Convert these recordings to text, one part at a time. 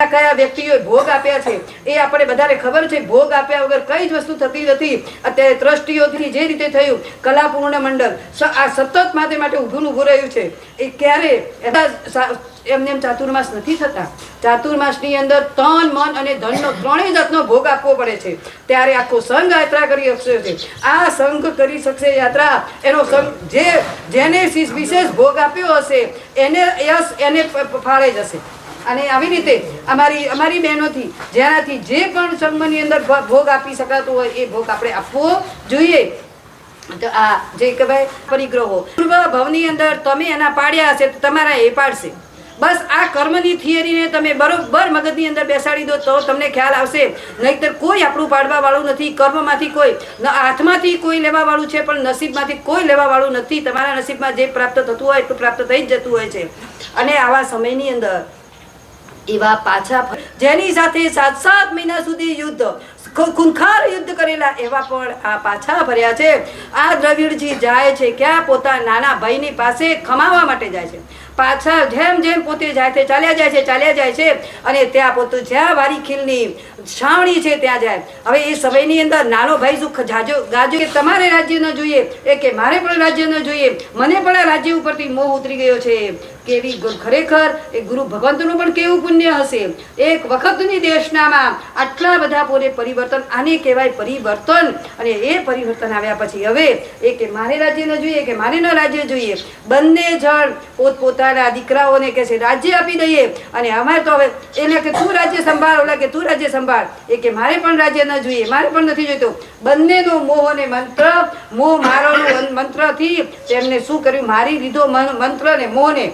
કયા વ્યક્તિઓએ ભોગ આપ્યા છે, એ આપણે બધાને ખબર છે. ભોગ આપ્યા વગર કઈ જ વસ્તુ થતી નથી. અત્યારે ટ્રસ્ટીઓથી જે રીતે થયું, કલાપૂર્ણ મંડળ આ સતત માટે માટે ઊભું ઊભું રહ્યું છે. એ ક્યારે એમને એમ ચાતુર્માસ નથી થતા. ચાતુર્માસની અંદર તન, મન અને ધનનો ત્રણેય જાતનો ભોગ આપવો પડે છે. ત્યારે આખો સંઘ યાત્રા કરી શકશે છે. આ સંઘ કરી શકશે યાત્રા. એનો સંઘ જે જેને વિશેષ ભોગ આપ્યો હશે, એને યશ એને ફાળે જશે. અને આવી રીતે અમારી અમારી બહેનોથી, જેનાથી જે પણ જન્મની અંદર ભોગ આપી શકાતું હોય, એ ભોગ આપણે આપવો જોઈએ. તો આ જે કહેવાય પરિગ્રહો. પૂર્વ ભવની અંદર તમે એના પાડ્યા હશે, તો તમારા એ પાડશે. બસ આ કર્મની થિયરીને તમે બરોબર મગજની અંદર બેસાડી દો, તો તમને ખ્યાલ આવશે. નહીતર કોઈ આપણું પાડવાવાળું નથી, કર્મમાંથી કોઈ, ન હાથમાંથી કોઈ લેવાવાળું છે, પણ નસીબમાંથી કોઈ લેવાવાળું નથી. તમારા નસીબમાં જે પ્રાપ્ત થતું હોય એટલું પ્રાપ્ત થઈ જ જતું હોય છે. અને આવા સમયની અંદર એવા પાછા જેની સાથે સાત સાત મહિના સુધી યુદ્ધ, ખુ- યુદ્ધ કરેલા એવા પણ આ પાછા ફર્યા છે. આ દ્રવિડજી જાય છે ક્યાં? પોતા નાના ભાઈની પાસે ખમાવા માટે જાય છે. પાછા જેમ જેમ પોતે જાય તે ચાલ્યા જાય છે, ચાલ્યા જાય છે અને ત્યાં પોતું જ્યાં વારી ખીલની છાવણી છે ત્યાં જાય. હવે એ સમયની અંદર નાનો ભાઈ શું જાજો ગાજો કે તમારે રાજ્ય ન જોઈએ એ કે મારે પણ રાજ્ય ન જોઈએ. મને પણ આ રાજ્ય ઉપરથી મોહ ઉતરી ગયો છે. કેવી ખરેખર? એ ગુરુ ભગવંતનું પણ કેવું પુણ્ય હશે? એક વખતની દેશનામાં આટલા બધા પોરે પરિવર્તન, આને કહેવાય પરિવર્તન. અને એ પરિવર્તન આવ્યા પછી હવે એ કે મારે રાજ્ય જોઈએ, કે મારે ન રાજ્ય જોઈએ? બંને જણ પોતપોતાના દીકરાઓને કહે છે, રાજ્ય આપી દઈએ. અને અમારે તો હવે એને કે, તું રાજ્ય સંભાળ. ઓલા કે, તું રાજ્ય સંભાળ. એ કે, મારે પણ રાજ્ય ન જોઈએ, મારે પણ નથી જોઈતું. બંનેનો મોહ અને મંત્ર, મોહ મારો મંત્રથી તેમને શું કર્યું? મારી લીધો મંત્ર ને મોહને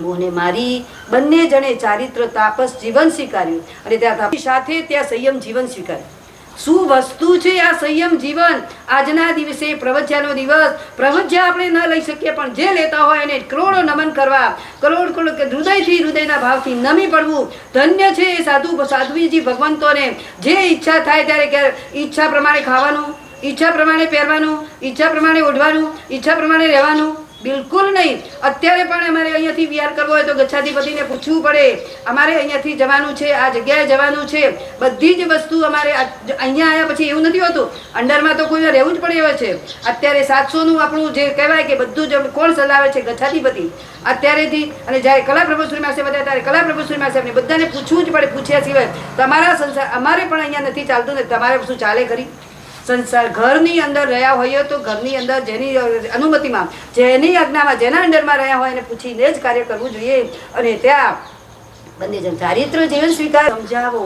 મોહને મારી બંને જણે ચારિત્ર તાપસ જીવન સ્વીકાર્યું. અને ત્યાં સાથે ત્યાં સંયમ જીવન સ્વીકાર્યું. શું વસ્તુ છે આ સંયમ જીવન? આજના દિવસે પ્રવચ્યાનો દિવસ. પ્રવચ્યા આપણે ન લઈ શકીએ, પણ જે લેતા હોય એને કરોડો નમન કરવા. કરોડ કરોડ કે હૃદયથી હૃદયના ભાવથી નમી પડવું. ધન્ય છે એ સાધુ સાધ્વીજી ભગવંતોને. જે ઈચ્છા થાય ત્યારે ઈચ્છા પ્રમાણે ખાવાનું, ઈચ્છા પ્રમાણે પહેરવાનું, ઈચ્છા પ્રમાણે ઓઢવાનું, ઈચ્છા પ્રમાણે રહેવાનું. બિલકુલ નહીં. અત્યારે પણ અમારે અહીંયાથી વિહાર કરવો હોય તો ગચ્છાધિપતિને પૂછવું પડે. અમારે અહીંયાથી જવાનું છે, આ જગ્યાએ જવાનું છે. બધી જ વસ્તુ અમારે અહીંયા આવ્યા પછી એવું નથી હોતું. અંડરમાં તો કોઈ રહેવું જ પડે એવા છે. અત્યારે સાતસોનું આપણું જે કહેવાય કે બધું જ કોણ ચલાવે છે ગચ્છાધિપતિ? અત્યારેથી અને જ્યારે કલા પ્રભુશ્રી માસે બધા ત્યારે કલા પ્રભુશ્રી માસે બધાને પૂછવું જ પડે, પૂછ્યા સિવાય. તમારા સંસાર અમારે પણ અહીંયા નથી ચાલતું ને તમારે શું ચાલે ખરી? સંસાર ઘરની અંદર રહ્યા હોઈએ તો ઘરની અંદર જેની અનુમતિમાં, જેની આજ્ઞામાં, જેના અંડરમાં રહ્યા હોય એને પૂછીને જ કાર્ય કરવું જોઈએ. અને ત્યાં બંને ચારિત્ર જીવન સ્વીકાર સમજાવો.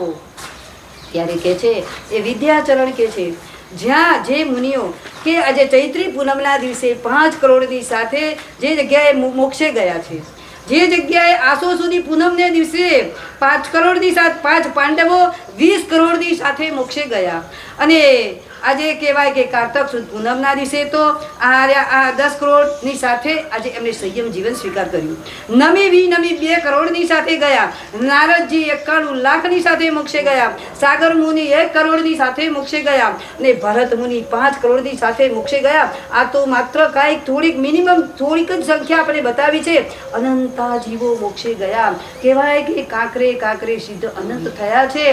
ત્યારે કે છે, એ વિદ્યાચરણ કે છે, જ્યાં જે મુનિઓ કે આજે ચૈત્રી પૂનમના દિવસે પાંચ કરોડની સાથે જે જગ્યાએ મોક્ષે ગયા છે, જે જગ્યાએ આસો સુધી પૂનમને દિવસે પાંચ કરોડની સાથે, પાંચ પાંડવો વીસ કરોડની સાથે મોક્ષે ગયા. અને આજે કહેવાય કે કારતક સુદ પૂનમના દિવસે તો આ દસ કરોડની સાથે આજે એમને સંયમ જીવન સ્વીકાર કર્યું. નમી વી નમી બે કરોડની સાથે ગયા. નારદજી એકાણું લાખની સાથે મોક્ષે ગયા. સાગર મુનિ એક કરોડની સાથે મોક્ષે ગયા ને ભરત મુનિ પાંચ કરોડની સાથે મોક્ષે ગયા. આ તો માત્ર કાંઈક થોડીક મિનિમમ થોડીક જ સંખ્યા આપણે બતાવી છે. અનંતા જીવો મોક્ષે ગયા. કહેવાય કે કાંકરે કાંકરે સિદ્ધ અનંત થયા છે.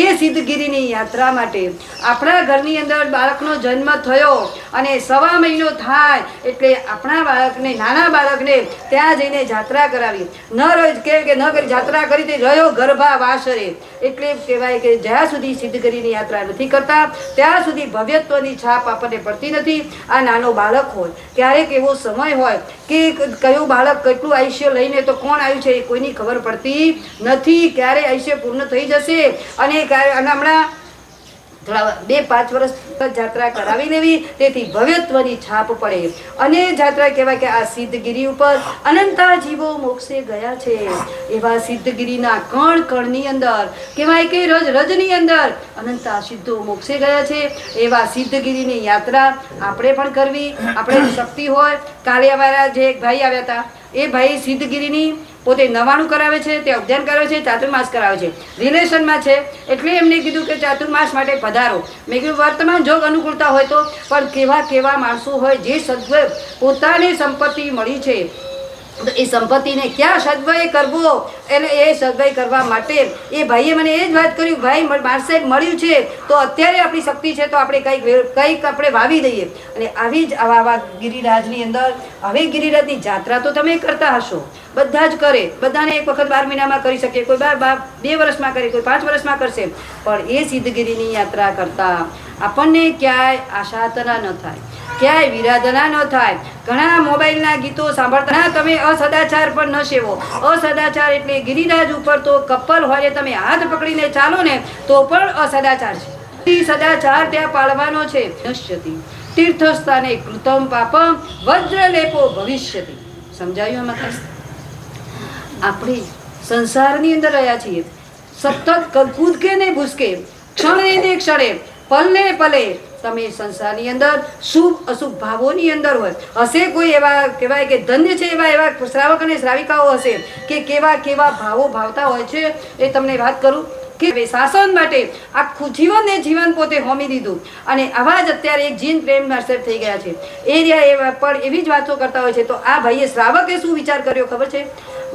એ સિદ્ધગીરીની યાત્રા માટે આપણા ઘરની અંદર બાળકનો જન્મ થયો અને સવા મહિનો થાય એટલે આપણા બાળકને, નાના બાળકને ત્યાં જઈને જાત્રા કરાવી. ન રોજ કે ન કરી, જાત્રા કરી તે રહ્યો ગર્ભા વાસરે એટલે કહેવાય કે જ્યાં સુધી સિદ્ધગીરીની યાત્રા નથી કરતા, ત્યાં સુધી ભવ્યત્વની છાપ આપણને પડતી નથી. આ નાનો બાળક હોય, ક્યારેક એવો સમય હોય કે કયું બાળક કેટલું આયુષ્ય લઈને તો કોણ આવ્યું છે એ કોઈની ખબર પડતી નથી. ક્યારે આયુષ્ય પૂર્ણ થઈ જશે અને હમણાં બે, પાંચ વર્ષ જાત્રા કરાવી લેવી તેથી ભવ્યત્વની છાપ પડે. અને જાત્રા કહેવાય કે આ સિદ્ધગીરી ઉપર અનંતા જીવો મોક્ષે ગયા છે. એવા સિદ્ધગીરીના કણ કણની અંદર, કહેવાય કે રજ, રજની અંદર અનંતા સિદ્ધો મોક્ષે ગયા છે. એવા સિદ્ધગીરીની યાત્રા આપણે પણ કરવી. આપણે શક્તિ હોય. કાલે અમારા જે એક ભાઈ આવ્યા હતા, એ ભાઈ સિદ્ધગીરીની પોતે નવાણું કરાવે છે, તે અભ્યાન કરાવે છે, ચાતુર્માસ કરાવે છે. રિલેશનમાં છે, એટલે એમને કીધું કે ચાતુર્માસ માટે પધારો. મેં કીધું, વર્તમાન જોગ અનુકૂળતા હોય તો, પણ કેવા કેવા માણસો હોય, જે સદ્વ પોતાની સંપત્તિ મળી છે એ સંપત્તિને ક્યાં સદભાઈ કરવો? એટલે એ સદભાઈ કરવા માટે એ ભાઈએ મને એ જ વાત કરી, ભાઈ મ- સાહેબ મળ્યું છે, તો અત્યારે આપણી શક્તિ છે, તો આપણે કંઈક કંઈક આપણે વાવી દઈએ. અને આવી જ આવા આવા ગિરિરાજની અંદર, હવે ગિરિરાજની જાત્રા તો તમે કરતા હશો. બધા જ કરે. બધાને એક વખત બાર મહિનામાં કરી શકે. કોઈ બાર બાર, બે વર્ષમાં કરે, કોઈ પાંચ વર્ષમાં કરશે. પણ એ સિદ્ધગીરીની યાત્રા કરતા આપણને ક્યાંય આશાતના ન થાય. ક્યાંય વિરાધના ન થાય. ઘણા મોબાઈલના ગીતો સાંભળતા તમે અસદાચાર પણ ન સેવો. અસદાચાર એટલે ગિરિરાજ ઉપર તો કપલ હોય તમે હાથ પકડીને ચાલો ને, તો પણ અસદાચાર છે. સદાચાર ત્યાં પાળવાનો છે. નશ્યતિ. તીર્થસ્થાને કૃતમ પાપમ, વજ્રલેપો ભવિષ્યતિ. સમજાયું આમાં? આપણે સંસારની અંદર રહ્યા છીએ. સતત કૂદકે ને ભૂસકે ક્ષણે ને ક્ષણે, પલને પલે તમે સંસારની અંદર શુભ અશુભ ભાવોની અંદર હોય. હશે કોઈ એવા, કહેવાય કે ધન્ય છે એવા એવા શ્રાવક અને શ્રાવિકાઓ હશે કે કેવા કેવા ભાવો ભાવતા હોય છે એ તમને વાત કરું કે શાસન માટે આખું જીવન એ જીવન પોતે હોમી દીધું. અને આવા જ અત્યારે એક જીન પ્રેમ માસ્ટર થઈ ગયા છે. એ રહ્યા પણ એવી જ વાતો કરતા હોય છે. તો આ ભાઈએ શ્રાવકે શું વિચાર કર્યો ખબર છે?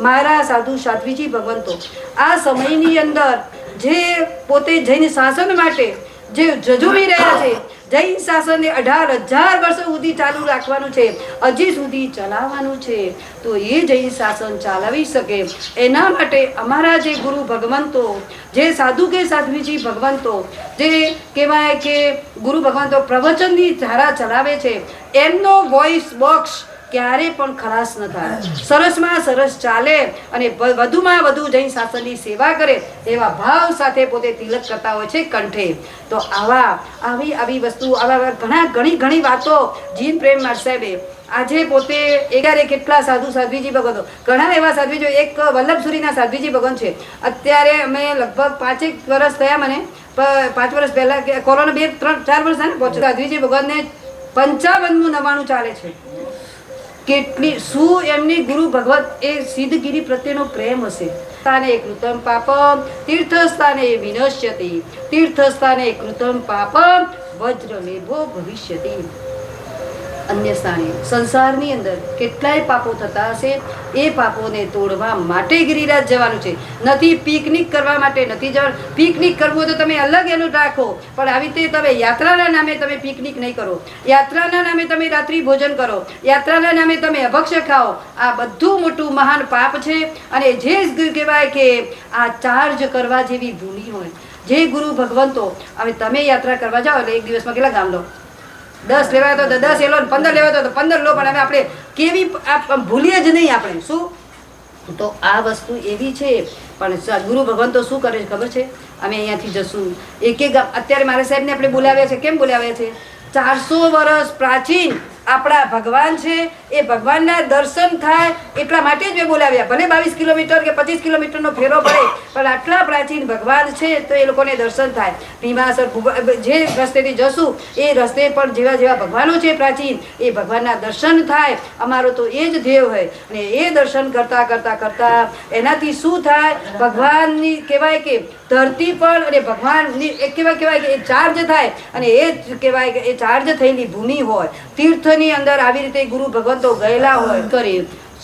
મારા સાધુ સાધ્વીજી ભગવંતો, આ સમયની અંદર જે પોતે જૈન શાસન માટે જે જજુમી રહ્યા છે, જૈન શાસનને અઢાર હજાર વર્ષો સુધી ચાલુ રાખવાનું છે, હજી સુધી ચલાવવાનું છે. તો એ જૈન શાસન ચલાવી શકે. એના માટે અમારા જે ગુરુ ભગવંતો, જે સાધુ કે સાધ્વીજી ભગવંતો, જે કહેવાય કે ગુરુ ભગવંતો પ્રવચનની ધારા ચલાવે છે, એમનો વોઇસ બોક્સ ક્યારે પણ ખલાસ ન થાય. સરસમાં સરસ ચાલે અને વધુમાં વધુ જૈન શાસનની સેવા કરે એવા ભાવ સાથે પોતે તિલક કરતા હોય છે કંઠે. તો આવા, આવી આવી વસ્તુ, આવા ઘણા, ઘણી ઘણી વાતો જીન પ્રેમ માર સાહેબે આજે પોતે એગારે કેટલા સાધુ સાધ્વીજી ભગવંતો ઘણા એવા સાધ્વીજો, એક વલ્લભસુરીના સાધ્વીજી ભગવાન છે. અત્યારે અમે લગભગ પાંચેક વર્ષ થયા મને પાંચ વર્ષ પહેલાં કોરોના બે, ત્રણ, ચાર વર્ષ થયા ને પહોંચે સાધ્વીજી ભગવાનને પંચાવનમું નવાણું ચાલે છે. કેટલી શું એમની ગુરુ ભગવત એ સિદ્ધગીરી પ્રત્યેનો પ્રેમ હશે? સ્થાને કૃતમ પાપમ, તીર્થસ્થાને વિનશ્યતિ. તીર્થસ્થાને કૃતમ પાપમ, વજ્રલેભો ભવિષ્યતિ. અન્ય સ્થાને. સંસારની અંદર કેટલાય પાપો થતા હશે, એ પાપોને તોડવા માટે ગિરિરાજ જવાનું છે. નથી પિકનિક કરવા માટે નથી જવાનું પિકનિક કરવું તો તમે અલગ એનું રાખો. પણ આવી રીતે તમે યાત્રાના નામે તમે પિકનિક નહીં કરો. યાત્રાના નામે તમે રાત્રિ ભોજન કરો. યાત્રાના નામે તમે અભક્ષ્ય ખાઓ. આ બધું મોટું મહાન પાપ છે અને જે કહેવાય કે આ ચાર્જ કરવા જેવી ભૂમિ હોય. જે ગુરુ ભગવંતો, હવે તમે યાત્રા કરવા જાઓ એટલે એક દિવસમાં કેટલા ગામ લો? દસ લેવાય તો દસ એલો પંદર લેવાય તો પંદર લો, પણ હવે આપણે કેવી ભૂલીએ જ નહીં આપણે. શું? તો આ વસ્તુ એવી છે, પણ સદગુરુ ભગવાન તો શું કરે છે ખબર છે? અમે અહીંયાથી જશું. એક એક અત્યારે મારા સાહેબને આપણે બોલાવ્યા છે. કેમ બોલાવ્યા છે? ચારસો વર્ષ પ્રાચીન આપણા ભગવાન છે, એ ભગવાનના દર્શન થાય, એટલા માટે જ મેં બોલાવ્યા. ભલે બાવીસ કિલોમીટર કે પચીસ કિલોમીટરનો ફેરો પડે, પણ આટલા પ્રાચીન ભગવાન છે, તો એ લોકોને દર્શન થાય. ભીમાસર જે રસ્તેથી જશું, એ રસ્તે પણ જેવા જેવા ભગવાનો છે પ્રાચીન, એ ભગવાનના દર્શન થાય. અમારો તો એ જ ધ્યેય હોય. અને એ દર્શન કરતા કરતા કરતા એનાથી શું થાય? ભગવાનની કહેવાય કે ધરતી પર અને ભગવાનની કહેવાય કહેવાય કે એ ચાર્જ થાય. અને એ જ કહેવાય કે એ ચાર્જ થયેલી ભૂમિ હોય. તીર્થની અંદર આવી રીતે ગુરુ ભગવંતો ગયેલા હોય કરી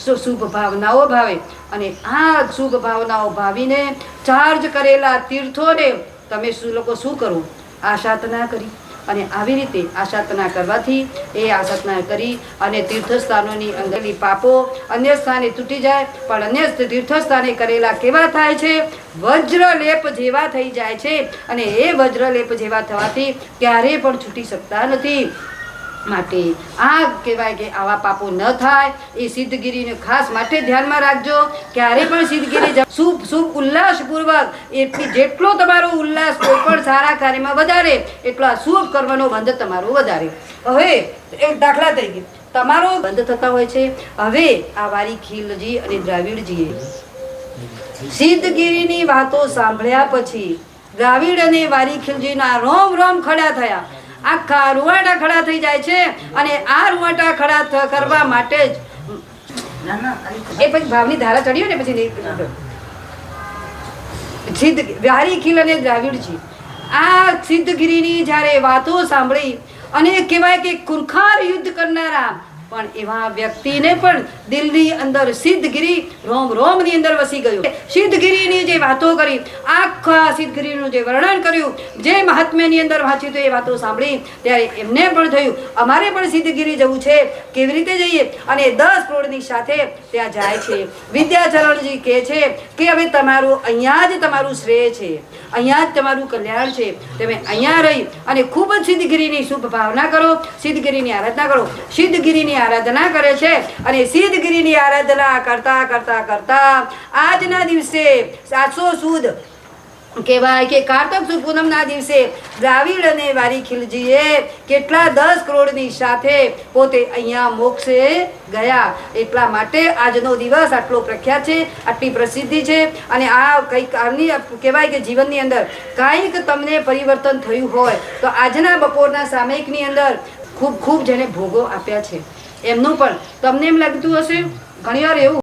શુભ ભાવનાઓ ભાવે. અને આ શુભ ભાવનાઓ ભાવીને ચાર્જ કરેલા તીર્થોને તમે શું લોકો શું કરો? આશાતના કરી. અને આવી રીતે આશાતના કરવાથી એ આશાતના કરી અને તીર્થસ્થાનોની અંદરની પાપો અન્ય સ્થાને તૂટી જાય પણ અન્ય તીર્થસ્થાને કરેલા કેવા થાય છે? વજ્રલેપ જેવા થઈ જાય છે. અને એ વજ્રલેપ જેવા થવાથી ક્યારેય પણ છૂટી શકતા નથી. માટે આ કહેવાય કે આવા પાપો ન થાય. એ સિદ્ધગીરીને ખાસ માટે ધ્યાનમાં રાખજો. ક્યારે પણ સિદ્ધગીરી શુભ શુભ ઉલ્લાસપૂર્વક એટલી જેટલો તમારો ઉલ્લાસ કોઈ પણ સારા કાર્યમાં વધારે, એટલો આ શુભ કર્મનો બંધ તમારો વધારે. હવે એક દાખલા તરીકે, તમારો બંધ થતા હોય છે. હવે આ વારી ખીલજી અને દ્રાવિડજીએ સિદ્ધગીરીની વાતો સાંભળ્યા પછી દ્રાવિડ અને વારી ખીલજીના રોમ રોમ ખડા થયા. આખા રૂવાટા ખડા થઈ જાય છે અને આ રૂવાટા ખડા કરવા માટે જ એ પછી ભાવની ધારા ચડી ને પછી. સિદ્ધ વ્યારી ખીલ અને દ્રાવિડજી આ સિદ્ધગીરીની જ્યારે વાતો સાંભળી અને કહેવાય કે કુરખાર યુદ્ધ કરનારા પણ એવા વ્યક્તિને પણ દિલની અંદર સિદ્ધગીરી રોમ રોમની અંદર વસી ગયું. સિદ્ધગીરીની જે વાતો કરી, આખા સિદ્ધગીરીનું જે વર્ણન કર્યું, જે મહાત્મ્યની અંદર વાંચ્યું એ વાતો સાંભળી, ત્યારે એમને પણ થયું, અમારે પણ સિદ્ધગીરી જવું છે, કેવી રીતે જઈએ? અને દસ કરોડની સાથે ત્યાં જાય છે. વિદ્યાચરણજી કહે છે કે હવે તમારું અહીંયા જ તમારું શ્રેય છે. અહીંયા જ તમારું કલ્યાણ છે. તમે અહીંયા રહી અને ખૂબ જ સિદ્ધગીરીની શુભ ભાવના કરો, સિદ્ધગીરીની આરાધના કરો. સિદ્ધગીરીની આરાધના કરે છે અને સિદ્ધગીરીની આરાધના કરતા કરતા કરતા આજના દિવસે સાતસો સુદ કહેવાય કે કારતક સુદ પૂનમના દિવસે દ્રાવિડ અને વારી ખીલજીએ કેટલા દસ કરોડની સાથે પોતે અહીંયા મોક્ષે ગયા. એટલા માટે આજનો દિવસ આટલો પ્રખ્યાત છે, આટલી પ્રસિદ્ધિ છે અને આ કંઈક આની કહેવાય કે જીવનની અંદર કાંઈક તમને પરિવર્તન થયું હોય તો આજના બપોરના સામયિકની અંદર ખૂબ ખૂબ જેને ભોગો આપ્યા છે. એમનું પણ. તમને એમ લાગતું હશે ઘણીવાર એવું